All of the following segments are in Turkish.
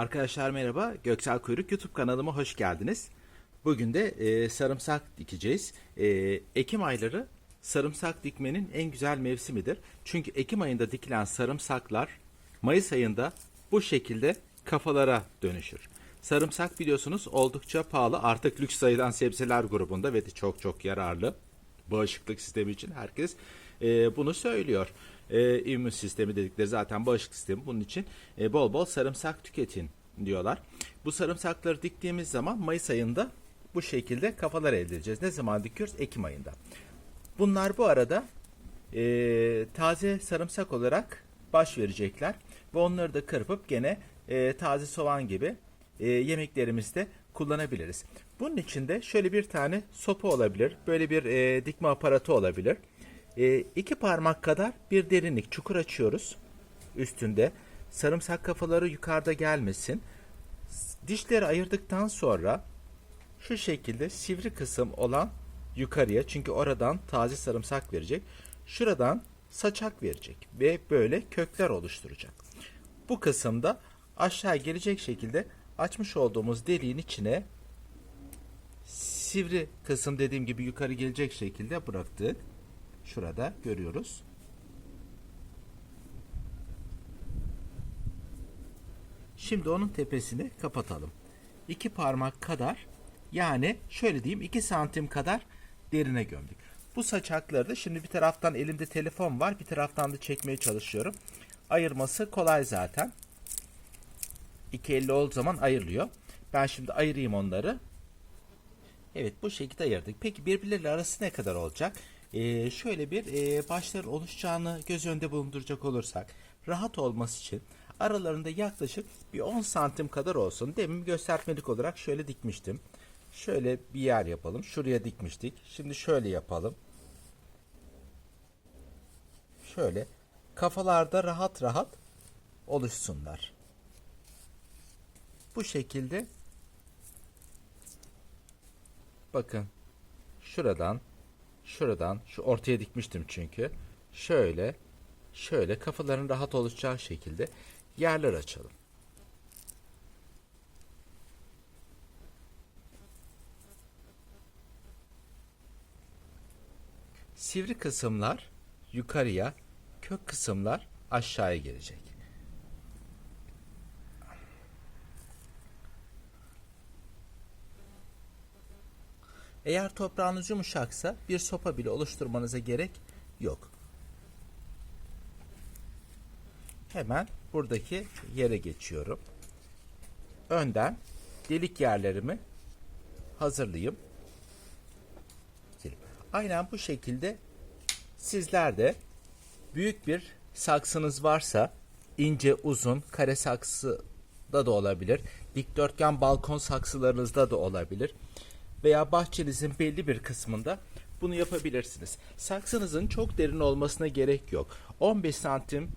Arkadaşlar merhaba, Göksel Kuyruk YouTube kanalıma hoş geldiniz. Bugün de e, sarımsak dikeceğiz. E, Ekim ayları sarımsak dikmenin en güzel mevsimidir. Çünkü Ekim ayında dikilen sarımsaklar Mayıs ayında bu şekilde kafalara dönüşür. Sarımsak biliyorsunuz oldukça pahalı artık lüks sayılan sebzeler grubunda ve de çok çok yararlı. Bağışıklık sistemi için herkes e, bunu söylüyor. E, immün sistemi dedikleri zaten bağışıklık sistemi bunun için e, bol bol sarımsak tüketin diyorlar. Bu sarımsakları diktiğimiz zaman Mayıs ayında bu şekilde kafalar elde edeceğiz. Ne zaman dikiyoruz? Ekim ayında. Bunlar bu arada e, taze sarımsak olarak baş verecekler ve onları da kırpıp gene e, taze soğan gibi e, yemeklerimizde kullanabiliriz. Bunun için de şöyle bir tane sopa olabilir, böyle bir e, dikme aparatı olabilir. E, iki parmak kadar bir derinlik çukur açıyoruz üstünde. Sarımsak kafaları yukarıda gelmesin. Dişleri ayırdıktan sonra şu şekilde sivri kısım olan yukarıya çünkü oradan taze sarımsak verecek. Şuradan saçak verecek ve böyle kökler oluşturacak. Bu kısımda aşağı gelecek şekilde açmış olduğumuz deliğin içine sivri kısım dediğim gibi yukarı gelecek şekilde bıraktık. Şurada görüyoruz. Şimdi onun tepesini kapatalım. İki parmak kadar yani şöyle diyeyim 2 santim kadar derine gömdük. Bu saçakları da şimdi bir taraftan elimde telefon var bir taraftan da çekmeye çalışıyorum. Ayırması kolay zaten. İki elli olduğu zaman ayrılıyor. Ben şimdi ayırayım onları. Evet bu şekilde ayırdık. Peki birbirleriyle arası ne kadar olacak? Ee, şöyle bir e, başların oluşacağını göz önünde bulunduracak olursak rahat olması için aralarında yaklaşık bir 10 santim kadar olsun. Demin göstermelik olarak şöyle dikmiştim. Şöyle bir yer yapalım. Şuraya dikmiştik. Şimdi şöyle yapalım. Şöyle kafalarda rahat rahat oluşsunlar. Bu şekilde bakın şuradan şuradan şu ortaya dikmiştim çünkü şöyle şöyle kafaların rahat oluşacağı şekilde yerler açalım. Sivri kısımlar yukarıya, kök kısımlar aşağıya gelecek. Eğer toprağınız yumuşaksa bir sopa bile oluşturmanıza gerek yok. Hemen buradaki yere geçiyorum. Önden delik yerlerimi hazırlayayım. Aynen bu şekilde sizler de büyük bir saksınız varsa ince uzun kare saksı da da olabilir. Dikdörtgen balkon saksılarınızda da olabilir. Veya bahçenizin belli bir kısmında bunu yapabilirsiniz. Saksınızın çok derin olmasına gerek yok. 15 santim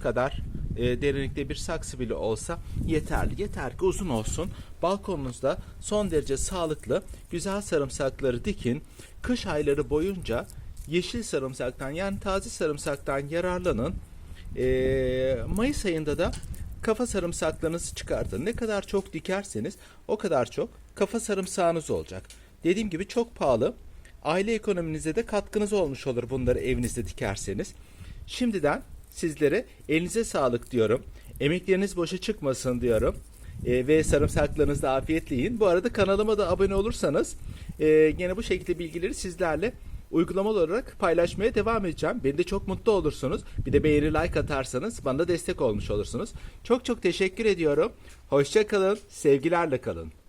kadar e, derinlikte bir saksı bile olsa yeterli. Yeter ki uzun olsun. Balkonunuzda son derece sağlıklı güzel sarımsakları dikin. Kış ayları boyunca yeşil sarımsaktan yani taze sarımsaktan yararlanın. E, Mayıs ayında da kafa sarımsaklarınızı çıkartın. Ne kadar çok dikerseniz o kadar çok kafa sarımsağınız olacak. Dediğim gibi çok pahalı. Aile ekonominize de katkınız olmuş olur bunları evinizde dikerseniz. Şimdiden sizlere elinize sağlık diyorum. Emekleriniz boşa çıkmasın diyorum. E, ve sarımsaklarınızı afiyetle yiyin. Bu arada kanalıma da abone olursanız e, gene bu şekilde bilgileri sizlerle uygulamalı olarak paylaşmaya devam edeceğim. Beni de çok mutlu olursunuz. Bir de beğeni like atarsanız bana da destek olmuş olursunuz. Çok çok teşekkür ediyorum. Hoşça kalın. Sevgilerle kalın.